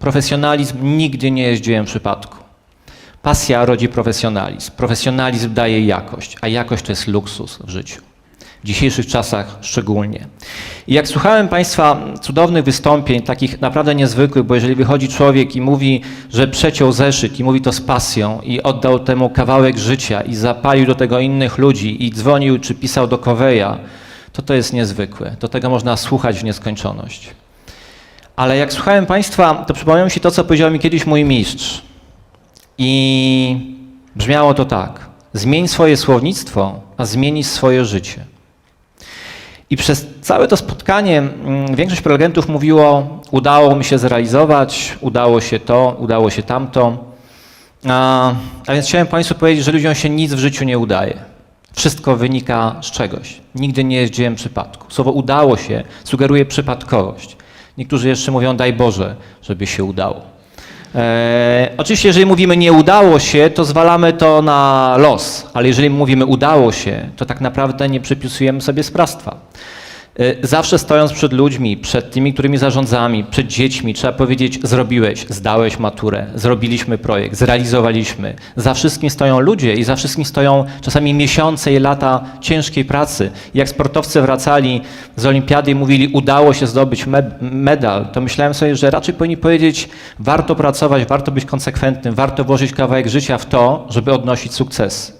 Profesjonalizm nigdy nie jest dziełem przypadku. Pasja rodzi profesjonalizm. Profesjonalizm daje jakość, a jakość to jest luksus w życiu. W dzisiejszych czasach szczególnie. I jak słuchałem Państwa cudownych wystąpień, takich naprawdę niezwykłych, bo jeżeli wychodzi człowiek i mówi, że przeciął zeszyt i mówi to z pasją i oddał temu kawałek życia i zapalił do tego innych ludzi i dzwonił czy pisał do Koweja, to to jest niezwykłe. Do tego można słuchać w nieskończoność. Ale jak słuchałem Państwa, to przypomniało mi się to, co powiedział mi kiedyś mój mistrz. I brzmiało to tak. Zmień swoje słownictwo, a zmienisz swoje życie. I przez całe to spotkanie mm, większość prelegentów mówiło, udało mi się zrealizować, udało się to, udało się tamto. A, a więc chciałem Państwu powiedzieć, że ludziom się nic w życiu nie udaje. Wszystko wynika z czegoś. Nigdy nie jest dziełem przypadku. Słowo udało się sugeruje przypadkowość. Niektórzy jeszcze mówią, daj Boże, żeby się udało. E, oczywiście, jeżeli mówimy nie udało się, to zwalamy to na los, ale jeżeli mówimy udało się, to tak naprawdę nie przypisujemy sobie sprawstwa. E, zawsze stojąc przed ludźmi, przed tymi, którymi zarządzamy, przed dziećmi, trzeba powiedzieć: zrobiłeś, zdałeś maturę, zrobiliśmy projekt, zrealizowaliśmy. Za wszystkim stoją ludzie i za wszystkim stoją czasami miesiące i lata ciężkiej pracy. Jak sportowcy wracali z olimpiady i mówili, udało się zdobyć me- medal, to myślałem sobie, że raczej powinni powiedzieć, warto pracować, warto być konsekwentnym, warto włożyć kawałek życia w to, żeby odnosić sukces.